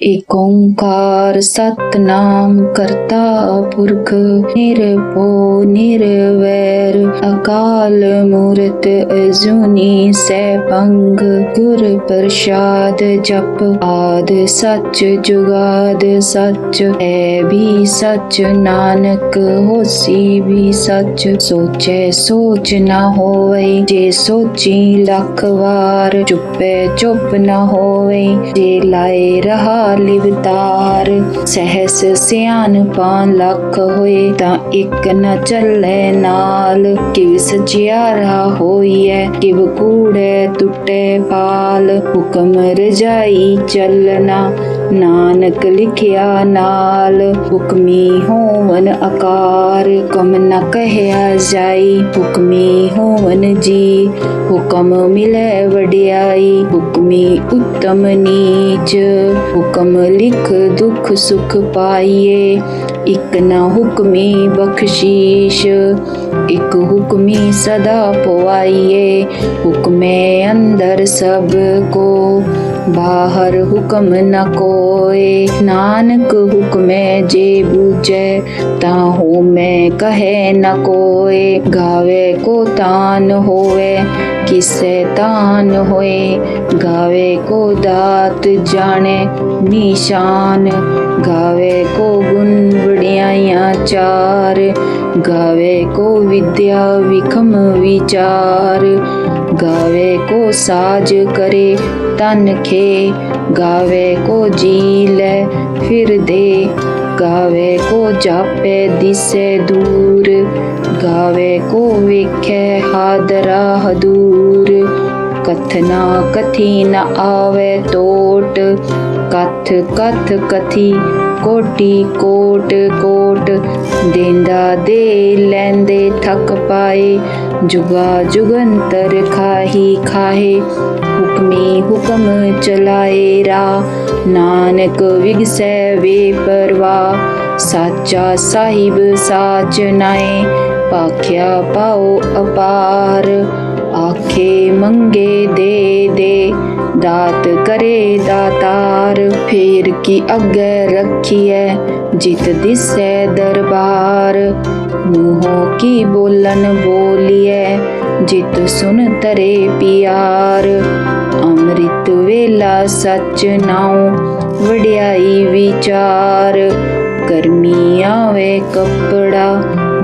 ਏਕ ਓੰਕਾਰ ਸਤਨਾਮ ਕਰਤਾ ਪੁਰਖ, ਨਿਰਭਉ ਨਿਰਵੈਰ, ਅਕਾਲ ਮੂਰਤ ਅਜੂਨੀ ਸੈਭੰਗ, ਗੁਰ ਪ੍ਰਸਾਦ ਜਪ ਆਦ, ਸਚ ਜੁਗਾਦ, ਸਚ ਹੈ ਵੀ ਸਚ, ਨਾਨਕ ਹੋਸੀ ਵੀ ਸਚ, ਸੋਚੈ ਸੋਚ ਨਾ ਹੋਵੇ, ਜੇ ਸੋਚੀ ਲੱਖ ਵਾਰ, ਚੁੱਪੇ ਚੁੱਪ ਨਾ ਹੋਵੇ, ਜੇ ਲਾਏ ਰਹਾ ਲਿਵਤਾਰ ਸਹਸ ਪਾ ਲੱਖ ਹੋਏ ਤਾਂ ਇੱਕ ਨ ਚੱਲੇ ਨਾਲ। ਕਿਵ ਸਜਿਆ ਸਚਿਆਰਾ ਹੋਈਐ, ਕਿਵ ਕੂੜੇ ਟੁੱਟੇ ਪਾਲ। ਹੁਕਮ ਰਜਾਈ ਚੱਲਣਾ ਨਾਨਕ ਲਿਖਿਆ ਨਾਲ, ਹੁਕਮੀ ਹੋਵਨ ਆਕਾਰ ਕਮ ਨ ਕਹਿਆ ਜਾਈ, ਹੁਕਮੀ ਹੋਵਨ ਜੀ। ਹੁਕਮ ਮਿਲੇ ਵਡਿਆਈ, ਹੁਕਮੀ ਉੱਤਮ ਨੀਚ। ਹੁਕਮ ਲਿਖ ਦੁਖ ਸੁਖ ਪਾਈਏ ਇਕ ਨਾ ਹੁਕਮੀ ਬਖਸ਼ੀਸ਼ ਇਕ ਹੁਕਮੀ ਸਦਾ ਪਵਾਈਏ ਹੁਕਮੇ ਅੰਦਰ ਸਭ ਕੋ ਬਾਹਰ ਹੁਕਮ ਨ ਕੋਏ ਨਾਨਕ ਹੁਕਮੇ ਜੇ ਬੂਝੈ ਤਾਂ ਹੋ ਮੈਂ ਕਹੇ ਨ ਕੋਏ ਗਾਵੇ ਕੋ ਤਾਨ ਹੋਵੇ ਕਿਸੈ ਤਾਨ ਹੋਏ, ਗਾਵੇ ਕੋ ਦਾਤ ਜਾਣੇ ਨਿਸ਼ਾਨ, ਗਾਵੇ ਕੋ ਗੁਣ ਵਡਿਆਈਆਂ ਚਾਰ, ਗਾਵੇ ਕੋ ਵਿਦਿਆ ਵਿਖਮ ਵਿਚਾਰ, ਗਾਵੇ ਕੋ ਸਾਜ ਕਰੇ ਤਨ ਖੇ, ਗਾਵੇ ਕੋ ਜੀ ਲੈ ਫਿਰ ਦੇ ਗਾਵੇ ਕੋ ਜਾਪੇ ਦਿਸੇ ਦੂਰ ਗਾਵੇ ਕੋ ਵੇਖੇ ਹਾਦਰਾ ਹਦੂਰ। ਕਥਨਾ ਕਥੀ ਨ ਆਵੇ ਟੋਟ ਕਥ ਕਥ ਕਥੀ ਕੋਟੀ ਕੋਟ ਕੋਟ ਦੇਂਦਾ ਦੇ ਲੈਂਦੇ ਥੱਕ ਪਾਏ ਜੁਗਾ ਜੁਗੰਤਰ ਖਾਹੀ ਖਾਹੇ ਹੁਕਮੀ ਹੁਕਮ ਚਲਾਏ ਰਾ ਨਾਨਕ ਵਿਗਸੈ ਵੇ ਪਰਵਾ ਸਾਚਾ ਸਾਹਿਬ ਸਾਚ ਨਾਏ ਪਾਖਿਆ ਪਾਉ ਅਪਾਰ ਆਖੇ ਮੰਗੇ ਦੇ ਦੇ, ਦਾਤ ਕਰੇ ਦਾਤਾਰ। ਫੇਰ ਕੀ ਅੱਗੇ ਰੱਖੀਐ, ਜਿਤ ਦਿਸੈ ਦਰਬਾਰ। ਮੂੰਹੋਂ ਕੀ ਬੋਲਨ ਬੋਲੀਐ, ਜਿਤ ਸੁਨ ਤਰੇ ਪਿਆਰ। ਅੰਮ੍ਰਿਤ ਵੇਲਾ ਸੱਚ ਨਾਉ, ਵਡਿਆਈ ਵਿਚਾਰ। ਕਰਮੀ ਆਵੇ ਕਪੜਾ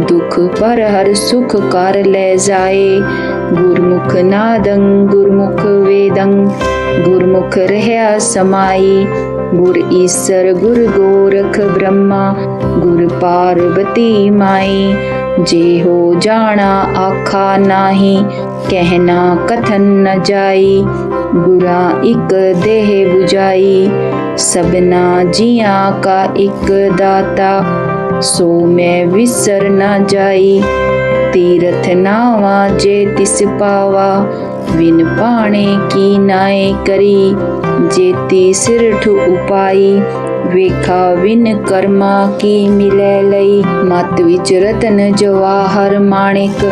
ਦੁਖ ਪਰ ਹਰ ਸੁਖ ਕਰ ਲੈ ਜਾਏ। ਗੁਰਮੁਖ ਨਾਦੰ, ਗੁਰਮੁਖ ਵੇਦੰ, ਗੁਰਮੁਖ ਰਹਿਆ ਸਮਾਈ। ਗੁਰ ਈਸਰ, ਗੁਰ ਗੋਰਖ ਬ੍ਰਹਮਾ, ਗੁਰ ਪਾਰਵਤੀ ਮਾਈ। ਜੇ ਹੋ ਜਾਣਾ ਆਖਾ ਨਾਹੀ ਕਹਿਣਾ ਕਥਨ ਨ ਜਾਈ। ਗੁਰਾ ਇਕ ਦੇਹ 부ਜਾਈ ਸਬਨਾ ਜੀਆਂ ਕਾ ਇਕ ਦਾਤਾ। ਸੋ ਮੈਂ ਵਿਸਰ ਨਾ ਜਾਈ, ਤੀਰਥ ਨਾਵਾ ਜੇ ਤਿਸ ਪਾਵਾ ਵਿਨ ਪਾਣੇ ਕੀ ਨਾਏ ਕਰੀ, ਜੇਤੀ ਸਿਰਠ ਉਪਾਈ, ਵੇਖਾ ਵਿਨ ਕਰਮਾ ਕੀ ਮਿਲੇ ਲਈ, ਮਤ ਵਿੱਚ ਰਤਨ ਜਵਾਹਰ ਮਾਣਿਕ,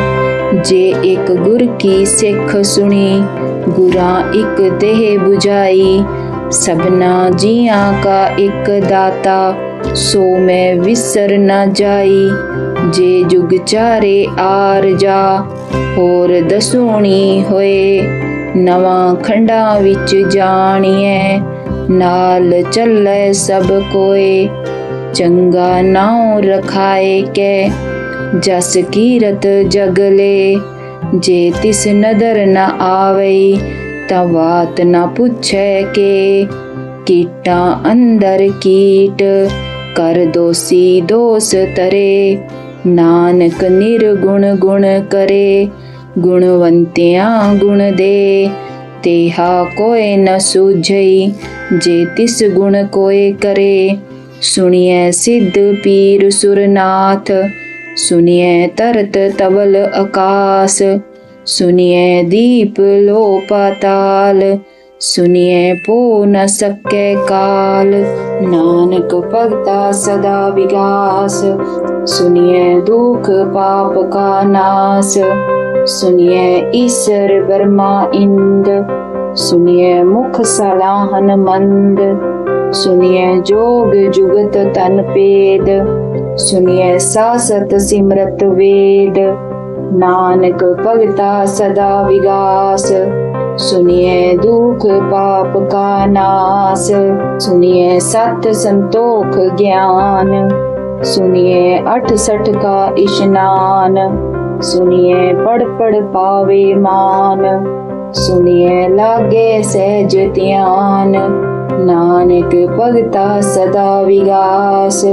ਜੇ ਇੱਕ ਗੁਰ ਕੀ ਸਿੱਖ ਸੁਣੀ, ਗੁਰਾਂ ਇੱਕ ਦੇਹ 부ਜਾਈ ਸਭਨਾ ਜੀਆਂ ਕਾ ਇੱਕ ਦਾਤਾ ਸੋ ਮੈਂ ਵਿਸਰ ਨਾ ਜਾਈ, ਜੇ ਜੁਗ ਚਾਰੇ ਆਰ ਜਾ। ਹੋਰ ਦਸੂਣੀ ਹੋਏ, ਨਵਾਂ ਖੰਡਾਂ ਵਿੱਚ ਜਾਣੀਐ। ਨਾਲ ਚੱਲੇ ਸਭ ਕੋਏ, ਚੰਗਾ ਨਾਉ ਰਖਾਏ ਕੇ। ਜਸ ਕੀਰਤ ਜਗਲੇ ਜੇ ਤਿਸ ਨਦਰ ਨ ਆਵੇ ਤਾਂ ਬਾਤ ਨਾ ਪੁੱਛੈ ਕੇ। ਕੀਟਾਂ ਅੰਦਰ ਕੀਟ ਕਰ ਦੋਸੀ ਦੋਸ ਤਰੇ, ਨਾਨਕ ਨਿਰਗੁਣ ਗੁਣ ਕਰੇ, ਗੁਣਵੰਤਿਆਂ ਗੁਣ ਦੇ, ਤੇਹਾ ਕੋਏ ਨ ਸੂਝਈ, ਜੇ ਤਿਸ ਗੁਣ ਕੋਏ ਕਰੇ। ਸੁਣੀਐ ਸਿੱਧ ਪੀਰ ਸੁਰਨਾਥ, ਸੁਣੀਐ ਤਰਤ ਤਵਲ ਆਕਾਸ ਸੁਣੀਐ ਦੀਪ ਲੋ ਪਾਤਾਲ ਸੁਣੀਐ ਪੋ ਨ ਸਕੈ ਕਾਲ, ਨਾਨਕ ਭਗਤਾ ਸਦਾ ਵਿਗਾਸ। ਸੁਣੀਐ ਦੁਖ ਪਾਪ ਕਾ ਨਾਸ ਸੁਣੀਐ ਈਸ਼ਰ ਬਰਮਾ ਇੰਦ। ਸੁਣੀਐ ਮੁਖ ਸਲਾਹਨ ਮੰਦ ਸੁਣੀਐ ਜੋਗ ਜੁਗਤ ਤਨ ਪੇਦ। ਸੁਣੀਐ ਸਾਸਤ ਸਿਮਰਤ ਵੇਦ, ਨਾਨਕ ਭਗਤਾ ਸਦਾ ਵਿਗਾਸ। ਸੁਣੀਐ ਦੁਖ ਪਾਪ ਕਾ ਨਾਸ, ਸੁਣੀਐ ਸਤ ਸੰਤੋਖ ਗਿਆਨ, ਸੁਣੀਐ 68 ਕਾ ਇਸ਼ਨਾਨ, ਸੁਣੀਐ ਪੜ ਪੜ ਪਾਵੇ ਮਾਨ, ਸੁਣੀਐ ਲਾਗੇ ਸਹਿਜ ਧਿਆਨ, ਨਾਨਕ ਭਗਤਾ ਸਦਾ ਵਿਗਾਸ,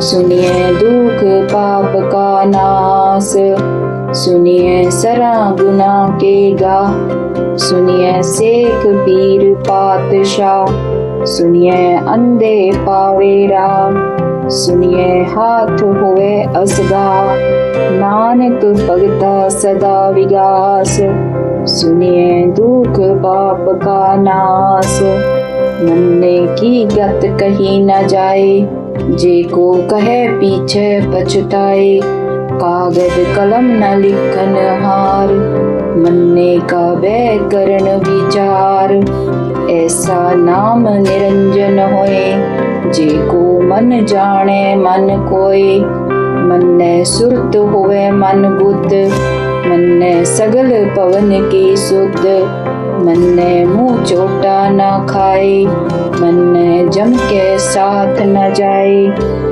ਸੁਣੀਐ ਦੁਖ ਪਾਪ ਕਾ ਨਾਸ सुनिए सरा गुना के गा। सुनिए शेख पीर पातशाह सुनिए अंधे पावेरा। सुनिए हाथ हुए असगा नानक भगता सदा विगास। सुनिए दुख पाप का नास। नन्हे की गत कही न जाए। जे को कहे पीछे पछताए। कागज़ कलम न लिखन हार, मन्ने का बै करण विचार। ऐसा नाम निरंजन होए, जे को मन जाने मन कोय मन्ने सुरत होवे मन बुद्ध, मन्ने सगल पवन की सुध। मन्ने मुँह चोटा न खाए, मन्ने जम के साथ न जाए।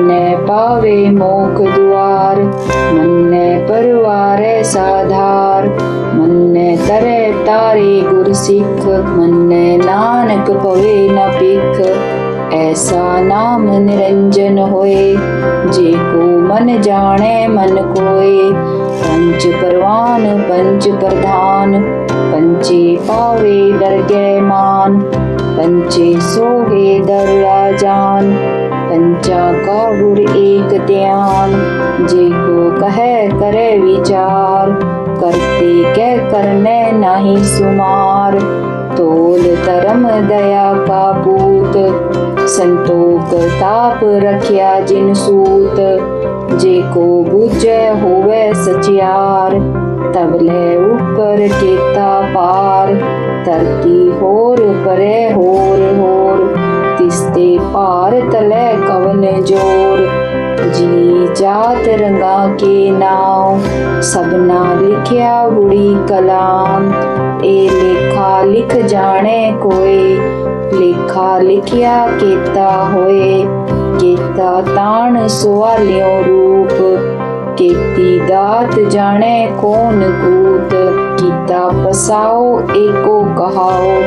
ਮੰਨੈ ਪਾਵੇ ਮੋਖ ਦੁਆਰ, ਮੰਨੈ ਪਰਵਾਰੈ ਸਾਧਾਰ, ਮੰਨੈ ਤਰੈ ਤਾਰੇ ਗੁਰ ਸਿੱਖ, ਮੰਨੈ ਨਾਨਕ ਪਵੇ ਨ ਪਿਖ ਐਸਾ ਨਾਮ ਨਿਰੰਜਨ ਹੋਏ, ਜੇ ਕੋ ਮਨ ਜਾਣੈ ਮਨ ਕੋਏ ਪੰਚ ਪਰਵਾਨ ਪੰਚ ਪ੍ਰਧਾਨ ਪੰਚੇ ਪਾਵੇ ਦਰਗਹਿ ਮਾਨ ਪੰਚੇ ਸੋਹੇ ਦਰਿਆ ਜਾਨ। पंचा का गुर एक ध्यान जे को कहे करे विचार करते कह करने नहीं सुमार तोल धर्म दया का पूत संतोक ताप रखिया जिन सूत जे को बुझे होवे सचियार तबले ऊपर केता पार धरती होर परे होर होर ਦੇ ਭਾਰ ਤਲੇ ਕਵਨ ਜੋਰ। ਜੀ ਜਾਤ ਰੰਗਾ ਕੇ ਨਾਮ ਸਭਨਾ ਲਿਖਿਆ ਗੁੜੀ ਕਲਾਮ। ਏ ਲੇਖਾ ਲਿਖ ਜਾਣੇ ਕੋਏ, ਲੇਖਾ ਲਿਖਿਆ ਕੀਤਾ ਹੋਏ। ਕੀਤਾ ਤਾਣ ਸੁਆਲਿਓ ਰੂਪ। ਕੀਤੀ ਦਾਤ ਜਾਣੇ ਕੌਣ ਕੂਤ ਕੀਤਾ ਪਸਾਓ ਏਕੋ ਕਹਾਓ।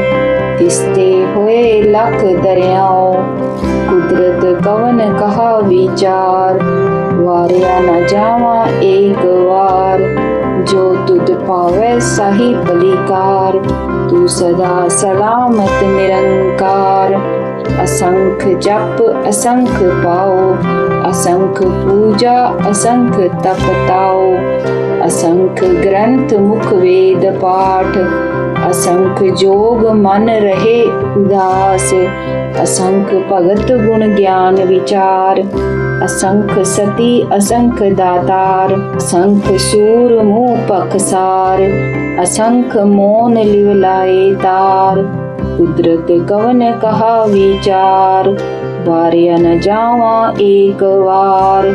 ਤਿਸਤੇ ਹੋਏ ਲਖ ਦਰਿਆਓ। ਕੁਦਰਤ ਕਵਨ ਕਹਾ ਵਿਚਾਰ? ਵਾਰਿਆ ਨਾ ਜਾਵਾ ਏਕ ਵਾਰ। ਜੋ ਤੁਧ ਪਾਵੇ ਸਹੀ ਬਲੀਕਾਰ, ਤੂੰ ਸਦਾ ਸਲਾਮਤ ਨਿਰੰਕਾਰ। असंख जप असंख पाओ असंख पूजा असंख तप ताओ असंख ग्रंथ मुख वेद पाठ असंख जोग मन रहे उदास असंख भगत गुण ज्ञान विचार असंख सती असंख दातार असंख सूर मुंह पखसार असंख मौन लिवलाए तार ਕੁਦਰਤ ਕਵਨ ਕਹਾ ਵਿਚਾਰ, ਵਾਰਿਆ ਨ ਜਾਵਾ ਏਕ ਵਾਰ।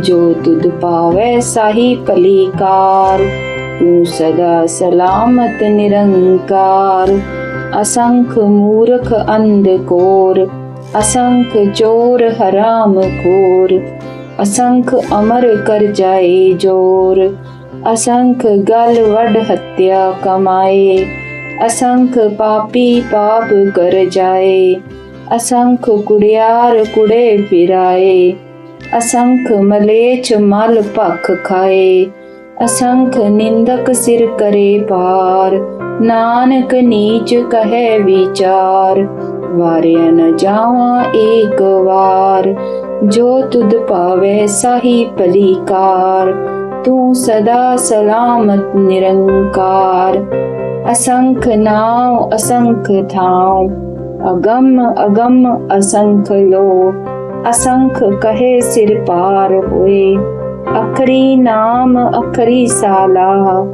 ਜੋ ਤੁਧ ਪਾਵੇ ਸਾਹੀ ਕਲੀਕਾਰ, ਤੂੰ ਸਦਾ ਸਲਾਮਤ ਨਿਰੰਕਾਰ। ਅਸੰਖ ਮੂਰਖ ਅੰਧਕੋਰ ਅਸੰਖ ਚੋਰ ਹਰਾਮ ਖੋਰ। ਅਸੰਖ ਅਮਰ ਕਰ ਜਾਏ ਜੋਰ, ਅਸੰਖ ਗਲ ਵੱਡ ਹੱਤਿਆ ਕਮਾਏ। ਅਸੰਖ ਪਾਪੀ ਪਾਪ ਕਰ ਜਾਏ, ਅਸੰਖ ਕੁੜਿਆਰ ਕੁੜੇ ਫਿਰਾਏ, ਅਸੰਖ ਮਲੇਛ ਮਲ ਭਖ ਖਾਏ, ਅਸੰਖ ਨਿੰਦਕ ਸਿਰ ਕਰੇ ਪਾਰ ਨਾਨਕ ਨੀਚ ਕਹੈ ਵਿਚਾਰ, ਵਾਰਿਆ ਨ ਜਾਵਾਂ ਏਕ ਵਾਰ, ਜੋ ਤੁਧ ਪਾਵੇ ਸਾਹੀ ਭਲੀਕਾਰ, ਤੂੰ ਸਦਾ ਸਲਾਮਤ ਨਿਰੰਕਾਰ। ਅਸੰਖ ਨਾਉ, ਅਸੰਖ ਥਾਉ। ਅਗੰਮ ਅਗੰਮ ਅਸੰਖ ਲੋ। ਅਸੰਖ ਕਹੇ ਸਿਰ ਪਾਰ ਹੋਏ। ਅਖਰੀ ਨਾਮ, ਅਖਰੀ ਸਾਲਾ।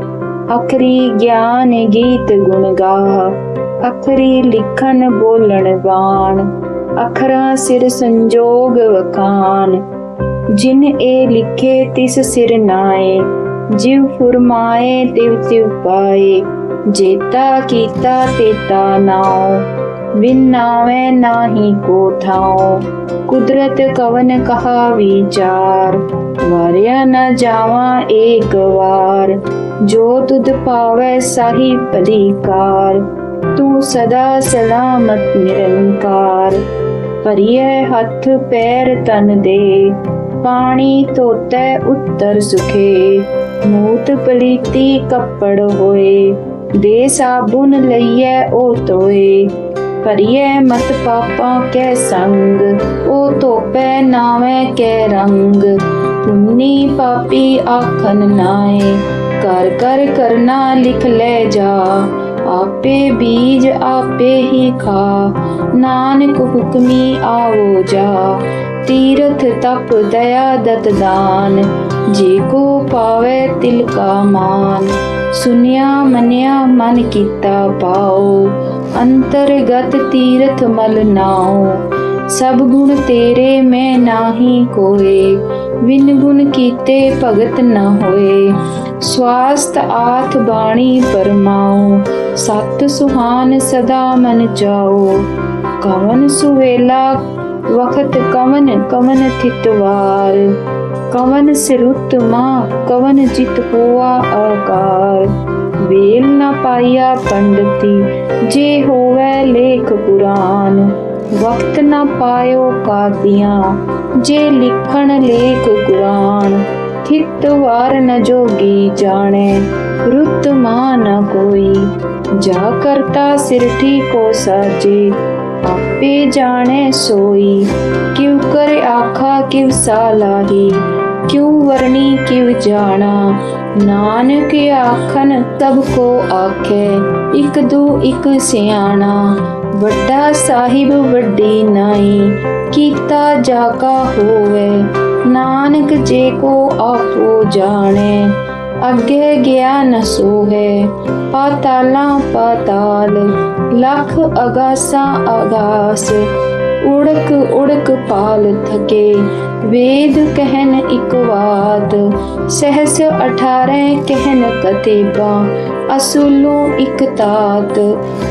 ਅਖਰੀ ਗਿਆਨ ਗੀਤ ਗੁਣ ਗਾਹ ਅਖਰੀ ਲਿਖਨ ਬੋਲਣ ਬਾਣ। ਅਖਰਾਂ ਸਿਰ ਸੰਜੋਗ ਵਖਾਨ ਜਿਨ ਇਹ ਲਿਖੇ ਤਿਸ ਸਿਰ ਨਾਏ। ਜਿਵ ਫੁਰਮਾਏ ਤਿਵ ਤਿਵ ਪਾਏ। ਜੇਤਾ ਕੀਤਾ ਤੇਤਾ ਨਾਉ ਵਿਨ ਨਾਵੇਂ ਨਾਹੀ ਕੋ ਥਾਉ। ਕੁਦਰਤ ਕਵਨ ਕਹਾ ਵਿਚਾਰ, ਵਾਰਿਆ ਨ ਜਾਵਾਂ ਏਕ ਵਾਰ। ਜੋ ਤੁਧ ਪਾਵੇ ਸਾਹੀ ਭਲੀਕਾਰ ਤੂੰ ਸਦਾ ਸਲਾਮਤ ਨਿਰੰਕਾਰ। ਪਰਿਏ ਹੱਥ ਪੈਰ ਤਨ ਦੇ, ਪਾਣੀ ਧੋਤੈ ਉੱਤਰ ਸੁਖੇ। ਮੂਤ ਪਲੀਤੀ ਕੱਪੜ ਹੋਏ ਦੇ ਸਾਬੁਨ ਲਈਐ ਉਹ ਤੋਏ ਪਰਿਏ ਮਤ ਪਾਪਾਂ ਕੈ ਸੰਗ ਉਹ ਧੋਪੈ ਨਾਵੇਂ ਕੈ ਰੰਗ। ਪੁੰਨੀ ਪਾਪੀ ਆਖਨ ਨਾਏ ਕਰ ਕਰ ਕਰਨਾ ਲਿਖ ਲੈ ਜਾ। ਆਪੇ ਬੀਜ ਆਪੇ ਹੀ ਖਾ, ਨਾਨਕ ਹੁਕਮੀ ਆਵੋ ਜਾ। ਤੀਰਥ ਤਪ ਦਇਆ ਦਤ ਦਾਨ, ਜੇ ਕੋ ਪਾਵੇ ਤਿਲ ਕਾ ਮਾਨ। ਸੁਨਿਆ ਮੰਨਿਆ ਮਨ ਕੀਤਾ ਪਾਓ ਅੰਤਰਗਤ ਤੀਰਥ ਮਲ ਨਾਓ ਸਭ ਗੁਣ ਤੇਰੇ ਮੈਂ ਨਾਹੀ ਕੋਏ ਵਿਨ ਗੁਣ ਕੀਤੇ ਭਗਤ ਨਾ ਹੋਏ। ਸਵਾਸਤ ਆਥ ਬਾਣੀ ਪਰਮਾਉ, ਸਤ ਸੁਹਾਨ ਸਦਾ ਮਨ ਜਾਓ ਕਵਨ ਸੁਵੇਲਾ, ਵਖਤ ਕਵਨ ਕਵਨ ਥਿਤਵਾਲ ਕਵਨ ਸਿਰੁਤ ਮਾ, ਕਵਨ ਜਿਤ ਹੋਆ ਆਕਾਰ ਵੇਲ ਨ ਪਾਈਆ ਪੰਡਤੀ, ਜੇ ਹੋਵੇ ਲੇਖ ਪੁਰਾਨ। ਵਕਤ ਨ ਪਾਇਓ ਕਾਦੀਆਂ ਜੇ ਲਿਖਣ ਲੇਖ ਕੁਰਾਨ। ਥਿਤ ਵਾਰ ਨ ਜੋਗੀ ਜਾਣੇ, ਰੁੱਤ ਮਾ ਨ ਕੋਈ। ਜਾ ਕਰਤਾ ਸਿਰਠੀ ਕੋ ਸਾਜੇ ਆਪੇ ਜਾਣੇ ਸੋਈ। ਕਿਉ ਕਰ ਆਖਾ ਕਿਵ ਸਾਲਾਹੀ ਕਿਉ ਵਰਣੀ ਕਿਵ ਜਾਣਾ। ਨਾਨਕ ਆਖਨ ਸਭ ਕੋ ਆਖੇ, ਇਕ ਦੂ, ਇਕ ਸਿਆਣਾ। ਵੱਡਾ ਸਾਹਿਬ, ਵੱਡੀ ਨਾਈ, ਕੀਤਾ ਜਾ ਕਾ ਹੋਵੇ। ਨਾਨਕ ਜੇ ਕੋ ਆਪੋ ਜਾਣੇ, ਅੱਗੇ ਗਿਆ ਨ ਸੋਹੇ। ਪਾਤਾਲਾਂ ਪਾਤਾਲ ਲੱਖ ਅਗਾਸਾਂ ਅਗਾਸ, ਉੜਕ ਉੜਕ ਪਾਲ ਥਕੇ। ਵੇਦ ਕਹਿਨ ਇਕ ਬਾਤ ਸਹਸ 18 ਕਹਿਨ ਕਤੇਬਾ, ਅਸੂਲੋਂ ਇਕ ਤਾਤ।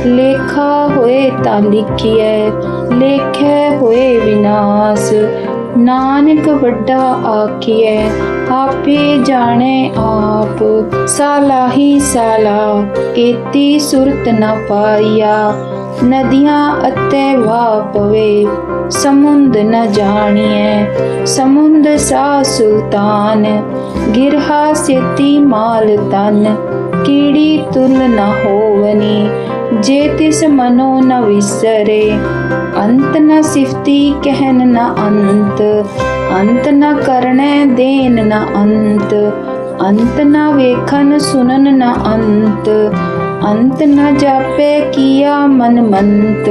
ਲੇਖਾ ਹੋਏ ਤਾਂ ਲਿਖੀਐ, ਲੇਖੇ ਹੋਏ ਵਿਨਾਸ਼। ਨਾਨਕ ਵੱਡਾ ਆਖੀਐ ਆਪੇ ਜਾਣੇ ਆਪ, ਸਾਲਾਹੀ ਸਾਲਾ, ਏਤੀ ਸੁਰਤ ਨ ਪਾਈਆ। ਨਦੀਆਂ ਅਤੇ ਵਾ ਪਵੇ, ਸਮੁੰਦ ਨ ਜਾਣੀਐ। ਸਮੁੰਦ ਸਾ ਸੁਲਤਾਨ, ਗਿਰਹਾ ਸੇਤੀ ਮਾਲ ਤਨ, ਕੀੜੀ ਤੁਲ ਨ ਹੋਵਨੀ। ਜੇ ਤਿਸ ਮਨੋ ਨ ਵਿਸਰੇ, ਅੰਤ ਨ ਸਿਫਤੀ ਕਹਿਨ ਨ ਅੰਤ ਅੰਤ ਨ ਕਰਣੈ ਦੇਨ ਨ ਅੰਤ ਅੰਤ ਨ ਵੇਖਨ ਸੁਨਨ ਨ ਅੰਤ ਅੰਤ ਨ ਜਾਪੇ ਕੀਆ ਮਨ ਮੰਤ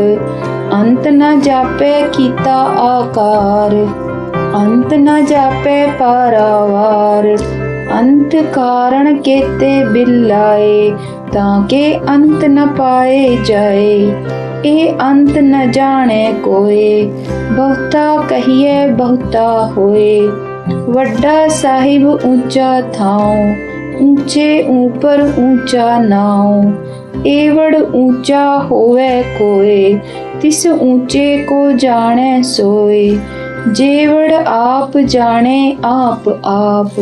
ਅੰਤ ਨ ਜਾਪੇ ਕੀਤਾ ਆਕਾਰ, ਅੰਤ ਨ ਜਾਪੇ ਪਾਰਾਵਾਰ। ਅੰਤ ਕਾਰਣ ਕੇਤੇ ਬਿਲਾਏ, ਤਾਂ ਕਿ ਅੰਤ ਨ ਪਾਏ ਜਾਏ। ਇਹ ਅੰਤ ਨ ਜਾਣੇ ਕੋਏ, ਬਹੁਤਾ ਕਹੀਏ ਬਹੁਤਾ ਹੋਏ। ਵੱਡਾ ਸਾਹਿਬ ਉੱਚਾ ਥਾਉ, ਉੱਚੇ ਉਪਰ ਉੱਚਾ ਨਾਉ। ਏਵੜ ਉੱਚਾ ਹੋਵੇ ਕੋਏ, ਤਿਸ ਉੱਚੇ ਕੋ ਜਾਣੈ ਸੋਏ। ਜੇਵੜ ਆਪ ਜਾਣੇ ਆਪ ਆਪ।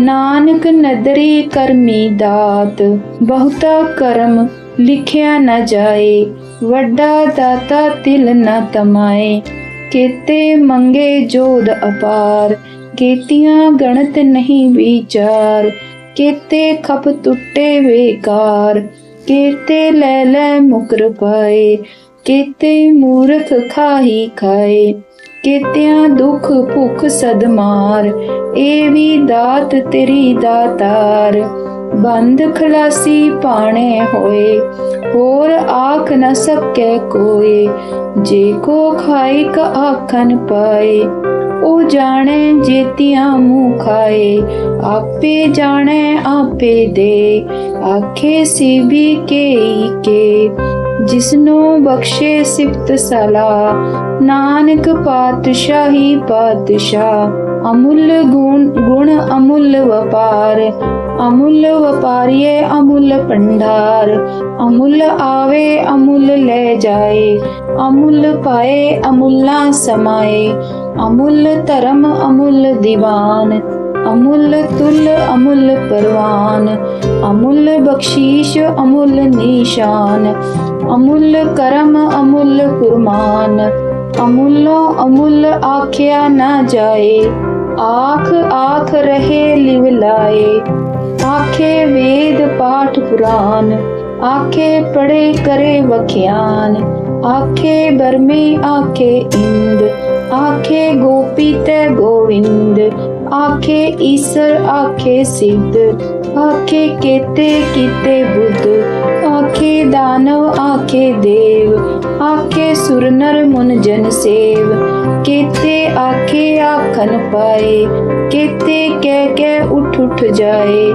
ਨਾਨਕ ਨਦਰੀ ਕਰਮੀ ਦਾਤ, ਬਹੁਤਾ ਕਰਮ ਲਿਖਿਆ ਨਾ ਜਾਏ, ਵੱਡਾ ਦਾਤਾ ਤਿਲ ਨਾ ਤਮਾਏ। ਕੀਤੇ ਮੰਗੇ ਜੋਦ ਅਪਾਰ, ਕੀਤੀਆਂ ਗਣਤ ਨਹੀਂ ਵਿਚਾਰ। ਕੀਤੇ ਖਪ ਟੁੱਟੇ ਵੇਕਾਰ, ਕੀਤੇ ਲੈ ਲੈ ਮੁਕਰ ਪਾਏ। ਕੀਤੇ ਮੂਰਖ ਖਾਹੀ ਖਾਏ। ਕੀਤਿਆਂ ਦੁੱਖ ਭੁੱਖ ਸਦਮਾਰ, ਇਹ ਵੀ ਦਾਤ ਤੇਰੀ ਦਾਤਾਰ। ਬੰਦ ਖਲਾਸੀ ਪਾਣੇ ਹੋਏ, ਹੋਰ ਆਖ ਨ ਸਕੈ ਕੋਏ। ਜੇ ਕੋ ਖਾਈ ਕ ਆਖਨ ਪਾਏ, ਉਹ ਜਾਣੇ ਜੇਤੀਆਂ ਮੂੰਹ ਖਾਏ। ਆਪੇ ਜਾਣੇ ਆਪੇ ਦੇ, ਆਖੇ ਸੀ ਵੀ ਕੇ ਕੇ। ਜਿਸਨੂੰ ਬਖਸ਼ੇ ਸਿਫਤ ਸਲਾ, ਨਾਨਕ ਪਾਤਸ਼ਾਹੀ ਪਾਤਸ਼ਾਹ, ਅਮੁੱਲ ਗੁਣ ਗੁਣ ਅਮੁੱਲ ਵਪਾਰ, ਅਮੁੱਲ ਵਪਾਰੀਏ ਅਮੁੱਲ ਭੰਡਾਰ, ਅਮੁੱਲ ਆਵੇ ਅਮੁੱਲ ਲੈ ਜਾਏ, ਅਮੁੱਲ ਪਾਏ ਅਮੁੱਲਾ ਸਮਾਏ, ਅਮੁੱਲ ਧਰਮ ਅਮੁੱਲ ਦੀਵਾਨ, ਅਮੁੱਲ ਤੁਲ ਅਮੁੱਲ ਪਰਵਾਨ, ਅਮੁੱਲ ਬਖਸ਼ੀਸ਼ ਅਮੁੱਲ ਨਿਸ਼ਾਨ ਅਮੁੱਲ ਕਰਮ, ਅਮੁੱਲ ਕੁਰਮਾਨ। ਅਮੁੱਲੋ, ਅਮੁੱਲ ਆਖਿਆ ਨਾ ਜਾਏ। ਆਖ ਆਖ ਰਹੇ ਲਿਵ ਲਾਏ। ਆਖੇ ਵੇਦ ਪਾਠ ਪੁਰਾਨ। ਆਖੇ ਪੜੇ ਕਰੇ ਵਖਿਆਨ। ਆਖੇ ਬਰਮੇ ਆਖੇ ਇੰਦ। ਆਖੇ ਗੋਪੀ ਤੇ ਗੋਵਿੰਦ। ਆਖੇ ਈਸਰ ਆਖੇ ਸਿੱਧ। ਆਖੇ ਕੀਤੇ ਕੀਤੇ ਬੁੱਧ। ਆਖੇ ਦਾਨਵ, ਆਖੇ ਦੇਵ, ਆਖੇ ਸੁਰ ਨਰ ਮੁਨ ਜਨ ਸੇਵ। ਕੀਤੇ ਆਖੇ ਆਖਨ ਪਾਏ, ਕੀਤੇ ਕਹਿ ਕੇ ਉਠ ਉਠ ਜਾਏ।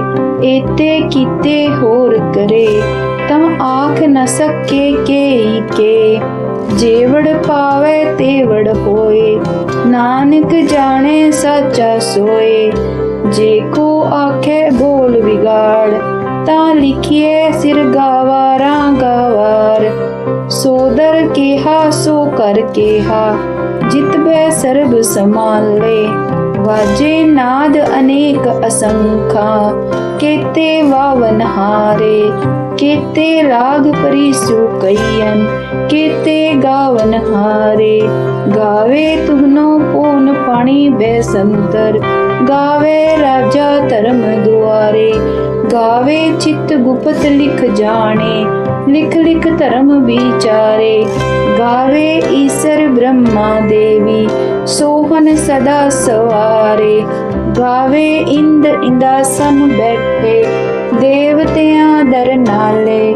ਏਤੇ ਕੀਤੇ ਹੋਰ ਕਰੇ, ਤਮ ਆਖ ਨ ਸਕੇ ਕੇ ਕੇ। ਜੇਵੜ ਪਾਵੇ ਤੇਵੜ ਹੋਏ, ਨਾਨਕ ਜਾਣੇ ਸੱਚਾ ਸੋਏ। ਜੇ ਕੋ ਆਖੇ ਬੋਲ ਵਿਗਾੜ ਤਾਂ ਲਿਖੀਏ, ਸਿਰ ਗਾਵਾਰਾਂ ਗਾਵਾਰ। ਸੋਦਰ ਕਿਹਾ, ਸੋ ਕਰ ਕਿਹਾ। ਜਿਤ ਬੈ ਸਰਬ ਸਮਾਲੇ ਵਾਜੇ ਨਾਦ ਅਨੇਕ ਅਸੰਖਾ। ਕੀਤੇ ਵਾਵਨ ਹਾਰੇ। ਕੀਤੇ ਰਾਗ ਪਰਿਸੂ ਕਈਨ ਕੀਤੇ ਗਾਵਨ ਹਾਰੇ। ਗਾਵੇ ਤੁਹਨੋ ਪੂਨ ਪਾਣੀ ਬੈਸੰਤਰ ਗਾਵੇ ਰਾਜਾ ਧਰਮ ਦੁਆਰੇ। ਗਾਵੇ ਚਿਤ ਗੁਪਤ ਲਿਖ ਜਾਣੇ, ਲਿਖ ਲਿਖ ਧਰਮ ਵਿਚਾਰੇ। ਗਾਵੇ ਈਸਰ ਬ੍ਰਹਮਾ ਦੇਵੀ ਸੋਹਨ ਸਦਾ ਸਵਾਰੇ। ਗਾਵੇ ਇੰਦ ਇੰਦਾਸਨ ਬੈਠੇ, ਦੇਵਤਿਆਂ ਦਰ ਨਾਲੇ।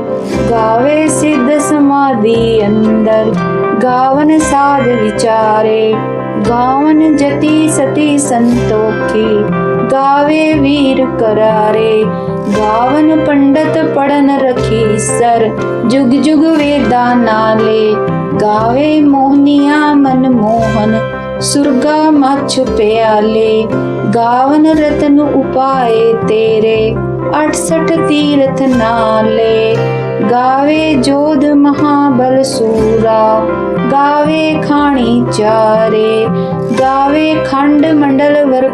ਗਾਵੇ ਸਿੱਧ ਸਮਾਧੀ ਅੰਦਰ, ਗਾਵਨ ਸਾਧ ਵਿਚਾਰੇ। ਗਾਵਨ ਜਤੀ ਸਤੀ ਸੰਤੋਖੀ ਗਾਵੇ ਵੀਰ ਕਰਾਰੇ, ਗਾਵਨ ਪੰਡਤ ਪੜਨ ਰਖੀ ਸਰ, ਜੁਗ ਜੁਗ ਵੇਦਾਂ ਨਾਲੇ, ਗਾਵੇ ਮੋਹਨੀਆਂ ਮਨ ਮੋਹਨ, ਸੁਰਗਾ ਮਛ ਪਿਆਲੇ, ਗਾਵਨ ਰਤਨ ਉਪਾਏ ਤੇਰੇ 68 ਤੀਰਥ ਨਾਲੇ, ਗਾਵੇ ਜੋਧ ਮਹਾਬਲ ਸੂਰਾ ਗਾਵੇ ਖਾਣੀ ਚਾਰੇ, ਗਾਵੇ ਖੰਡ ਮੰਡਲ ਵਰ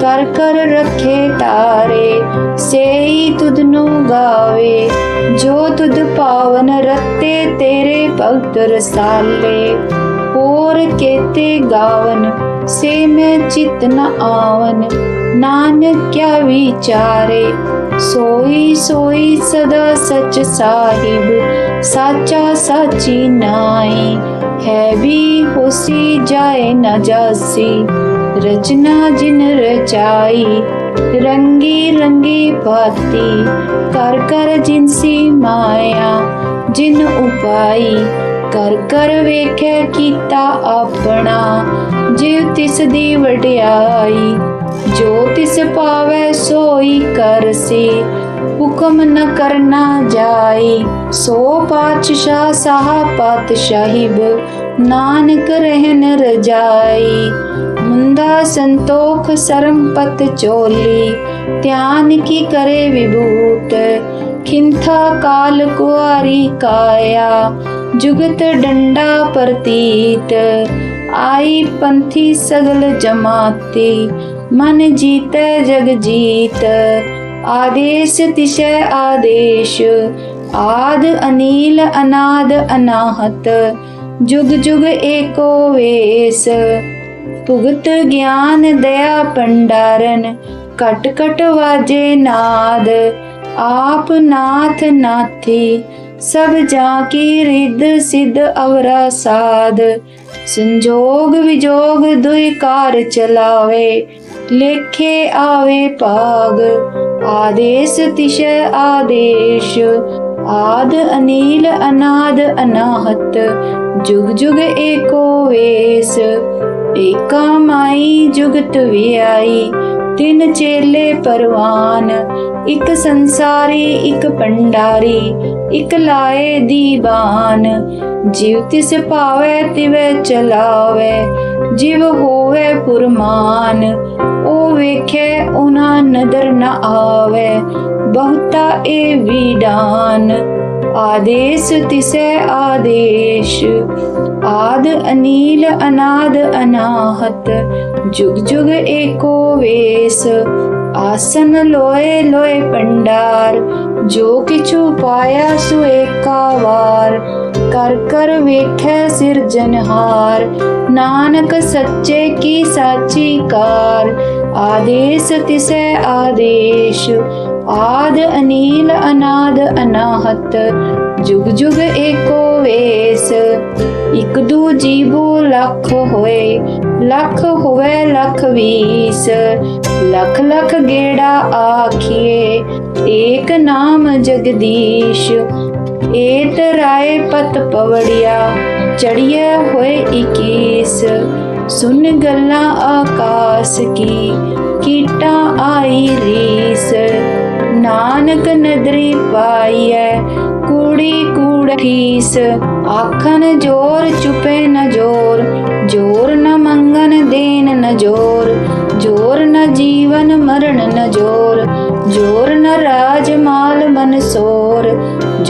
ਕਰ ਕਰ ਰੱਖੇ ਤਾਰੇ, ਸੇਈ ਤੁਧ ਨੂੰ ਗਾਵੇ, ਜੋ ਤੁਧ ਪਾਵਨ ਰਤੇ ਤੇਰੇ ਭਗਤ ਰਸਾਲੇ। ਹੋਰ ਕੇਤੇ ਗਾਵਨ, ਸੇ ਮੈਂ ਚਿਤ ਨ ਆਵਨ, ਨਾਨਕ ਕਿਆ ਵਿਚਾਰੇ, ਸੋਈ ਸੋਈ ਸਦਾ ਸਚ ਸਾਹਿਬ ਸਾਚਾ ਸਾਚੀ ਨਾਈ ਹੈ ਵੀ ਹੋਸੀ ਜਾਏ ਨਾ ਜਾਸੀ। ਰਚਨਾ ਜਿਨ ਰਚਾਈ, ਰੰਗੀ ਰੰਗੀ ਬਾਤੀ ਕਰ ਕਰ ਜਿਨਸੀ ਮਾਇਆ, ਜਿਨ ਉਪਾਈ। ਕਰ ਕਰ ਵੇਖੈ ਕੀਤਾ ਆਪਣਾ ਜਿਵ ਤਿਸ ਦੀ ਵਡਿਆਈ। ਜੋ ਤਿਸ ਪਾਵੈ ਸੋਈ ਕਰਸੀ ਹੁਕਮ ਨ ਕਰਨਾ ਜਾਈ ਸੋ ਪਾਤਸ਼ਾਹ ਸਾਹ ਪਾਤਸ਼ਾਹਿਬ, ਨਾਨਕ ਰਹਿਨ ਰਜਾਈ। ਮੁੰਦਾ ਸੰਤੋਖ ਸਰਮਪਤ ਚੋਲੀ, ਧਿਆਨ ਕੀ ਕਰੇ ਵਿਭੂਤ? ਖਿੰਥਾ ਕਾਲ ਕੁਆਰੀ ਕਾਇਆ, ਜੁਗਤ ਡੰਡਾ ਪ੍ਰਤੀਤ। ਆਈ ਪੰਥੀ ਸਗਲ ਜਮਾਤੀ, ਮਨ ਜੀਤੈ ਜਗ ਜੀਤ ਆਦੇਸ਼ ਤਿਸ਼ੈ ਆਦੇਸ਼, ਆਦ ਅਨੀਲ ਅਨਾਦ ਅਨਾਹਤ, ਜੁਗ ਜੁਗ ਏਕੋ ਵੇਸ। ਭੁਗਤ ਗਿਆਨ ਦਇਆ ਪੰਡਾਰਨ ਕਟ ਕਟ ਵਾਜੇ ਨਾਦ। ਆਪ ਨਾਥ ਨਾਥੀ, ਸਭ ਜਾ ਕੀ ਰਿੱਧ ਸਿੱਧ ਅਵਰਾ ਸਾਧ ਸੰਜੋਗ ਵਿਜੋਗ ਦੁਇ ਕਾਰ ਚਲਾਵੇ, ਲੇਖੇ ਆਵੇ ਭਾਗ। ਆਦੇਸ਼ ਤਿਸ਼ੈ ਆਦੇਸ਼, ਆਦ ਅਨੀਲ ਅਨਾਦ ਅਨਾਹਤ, ਜੁਗ ਜੁਗ ਏਕੋ ਵੇਸ, ਏਕਾ ਮਾਈ ਜੁਗਤ ਵਿਆਈ, ਤਿੰਨ ਚੇਲੇ ਪਰਵਾਨ, ਇੱਕ ਸੰਸਾਰੀ, ਇੱਕ ਪੰਡਾਰੀ, ਇੱਕ ਲਾਏ ਦੀਵਾਨ। ਜਿਵ ਤਿਸ ਭਾਵੇ ਤਿਵੇ ਚਲਾਵੇ, ਜਿਵ ਹੋਵੇ ਪੁਰਮਾਨ। ਉਹ ਵੇਖੇ, ਉਹਨਾਂ ਨਦਰ ਨ ਆਵੇ, ਬਹੁਤਾ ਏ ਵੀਡਾਨ। ਆਦੇਸ਼ ਤਿਸੈ ਆਦੇਸ਼, ਆਦ ਅਨੀਲ, ਅਨਾਦ ਅਨਾਹਤ। ਜੁਗ ਜੁਗ ਏਕੋ ਵੇਸ, ਆਸਨ ਲੋਏ ਲੋਏ ਪੰਡਾਰ ਜੋ ਕਿਛੁ ਪਾਇਆ ਸੋ ਏਕਾ ਵਾਰ। ਕਰ ਕਰ ਵੇਖੈ ਸਿਰਜਨਹਾਰ ਨਾਨਕ ਸੱਚੇ ਕੀ ਸਾਚੀ ਕਾਰ। ਆਦੇਸ਼ ਤਿਸੈ ਆਦੇਸ਼। ਆਦ ਅਨੀਲ, ਅਨਾਦ ਅਨਾਹਤ। ਜੁਗ ਜੁਗ ਏਕੋ ਵੇਸ। ਇਕ ਦੂ ਜੀਵੋ ਲੱਖ ਹੋਏ। ਲੱਖ ਹੋਵੇ ਲੱਖ ਵੀਸ। ਲੱਖ ਲੱਖ ਗੇੜਾ ਆਖੀਏ। ਏਕ ਨਾਮ ਜਗਦੀਸ਼। ਏਤ ਰਾਏ ਪਤ ਪਵੜਿਆ ਚੜਿਆ ਹੋਏ 21 ਸੁਨ ਗੱਲਾਂ ਆਕਾਸ ਕੀ, ਕੀਟਾਂ ਆਈ ਰੀਸ। ਨਾਨਕ ਨਦਰੀ ਪਾਈਐ, ਕੂੜੀ ਕੂੜ ਠੀਸ। ਆਖਨ ਜੋਰ ਚੁਪੇ ਨ ਜੋਰ ਜੋਰ ਨ ਮੰਗਨ ਦੇਨ ਨ ਜੋਰ। ਜੋਰ ਨ ਜੀਵਨ ਮਰਨ ਨ ਜੋਰ ਜੋਰ ਨ ਰਾਜ ਮਾਲ ਮਨ ਸੋਰ।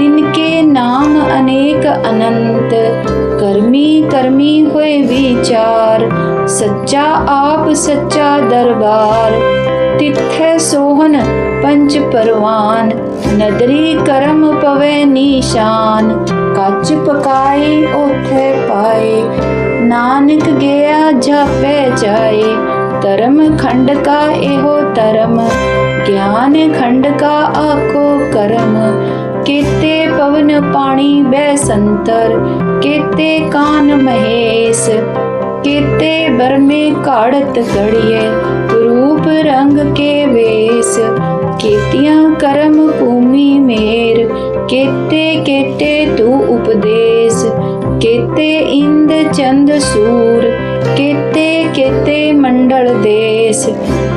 ਤਿਨਕੇ ਨਾਮ ਅਨੇਕ ਅਨੰਤ। ਕਰਮੀ ਕਰਮੀ ਹੋਏ ਵਿਚਾਰ, ਸੱਚਾ ਆਪ ਸੱਚਾ ਦਰਬਾਰ। ਤਿੱਥੈ ਸੋਹਨ ਪੰਜ ਪਰਵਾਨ, ਨਦਰੀ ਕਰਮ ਪਵੇ ਨੀਸ਼ਾਨ। ਕੱਚ ਪਕਾਈ ਉਥੇ ਪਾਏ, ਨਾਨਕ ਗਿਆ ਜਾਪੇ ਜਾਏ। ਧਰਮ ਖੰਡ ਕਾ ਇਹੋ ਧਰਮ, ਗਿਆਨ ਖੰਡ ਕਾ ਆਕੋ ਕਰਮ। ਕੀਤੇ ਪਵਨ ਪਾਣੀ ਬੈ ਸੰਤਰ, ਕੀਤੇ ਕਾਨ ਮਹੇਸ਼, ਕੀਤੇ ਬਰਮੇ ਘਾੜਤ ਗੜੀਏ ਰੂਪ ਰੰਗ ਕੇ ਵੇਸ, ਕੀਤਿਆਂ ਕਰਮ ਭੂਮੀ ਮੇਰ, ਕੀਤੇ ਕੀਤੇ ਤੂੰ ਉਪਦੇਸ਼, ਕੀਤੇ ਇੰਦ ਚੰਦ ਸੂਰ, ਕੀਤੇ ਕੀਤੇ ਮੰਡਲ ਦੇਸ,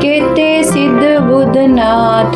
ਕੀਤੇ ਸਿੱਧ ਬੁੱਧ ਨਾਥ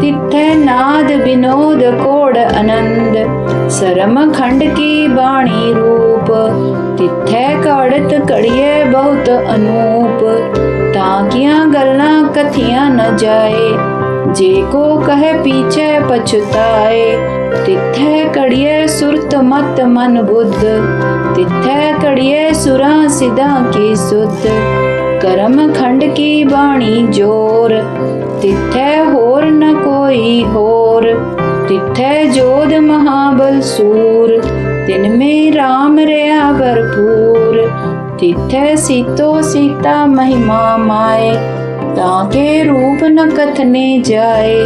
ਤਿੱਥੈ ਨਾਦ ਵਿਨੋਦ ਕੋੜ ਅਨੰਦ ਸਰਮ ਖੰਡ ਕੀ ਬਾਣੀ ਰੂਪ। ਤਿੱਥੈ ਘੜਤ ਘੜੀਏ ਬਹੁਤ ਅਨੂਪ। ਤਾਂ ਕੀਆਂ ਗੱਲਾਂ ਕਥੀਆਂ ਨ ਜਾਏ। ਜੇ ਕੋ ਕਹੇ ਪੀਛੇ ਪਛਤਾਏ। ਤਿੱਥੈ ਕੜੀਏ ਸੁਰਤ ਮਤ ਮਨ ਬੁੱਧ। ਤਿੱਥੈ ਕੜੀਏ ਸੁਰਾਂ ਸਿਧਾਂ ਕੀ ਸੁਧ। ਕਰਮ ਖੰਡ ਕੀ ਬਾਣੀ ਜੋਰ? ਤਿੱਥੈ ਹੋਰ ਨ ਕੋਈ ਹੋਰ। ਤਿੱਥੈ ਜੋਧ ਮਹਾਬਲ ਸੂਰ। ਤਿਨ ਮੇ RAM ਰਿਆ ਭਰਪੂਰ। ਤਿੱਥੈ ਸੀਤੋ ਸੀਤਾ ਮਹਿਮਾ ਮਾਏ। ਤਾਂ ਕੇ ਰੂਪ ਨ ਕਥਨੇ ਜਾਏ।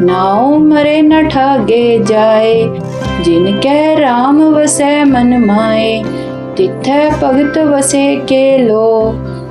ਨਾਉ ਮਰੇ ਨ ਠਾਗੇ ਜਾਏ। ਜਿਨ ਕੈ RAM ਵਸੈ ਮਨ ਮਾਏ। ਤਿਥੈ ਭਗਤ ਵਸੇ ਕੇ ਲੋ।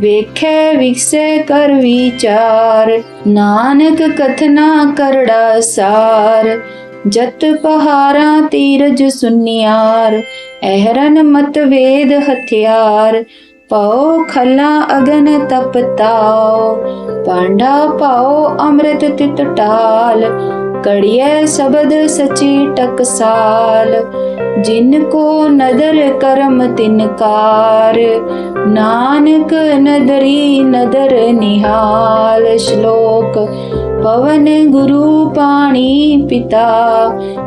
ਵੇਖੈ ਵਿਖਸੈ ਕਰ ਵਿਚਾਰ, ਨਾਨਕ ਕਥਨਾ ਕਰੜਾ ਸਾਰ। ਜਤ ਪਹਾਰਾ ਤੀਰਜ ਸੁਨਿਆਰ, ਅਹਰਨ ਮਤ ਵੇਦ ਹਥਿਆਰ। ਪਾਓ ਖਲਾ ਅਗਨ ਤਪਤਾਓ ਪਾਂਡਾ ਪਾਓ ਅੰਮ੍ਰਿਤ ਤਿਤ ਟਾਲ। ਕੜੀਏ ਸ਼ਬਦ ਸਚੀ ਟਕਸਾਲ। ਜਿਨ ਕੋ ਨਦਰ ਕਰਮ ਤਿਨਕਾਰ ਨਾਨਕ ਨਦਰੀ ਨਦਰ ਨਿਹਾਲ। ਸ਼ਲੋਕ, ਪਵਨ ਗੁਰੂ ਪਾਣੀ ਪਿਤਾ,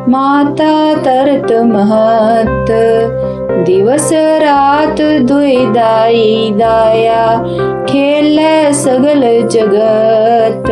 ਮਾਤਾ ਤਰਤ ਮਹਤ। ਦਿਵਸ ਰਾਤ ਦੁਇ ਦਾਈ ਦਾਇਆ, ਖੇਲੇ ਸਗਲ ਜਗਤ।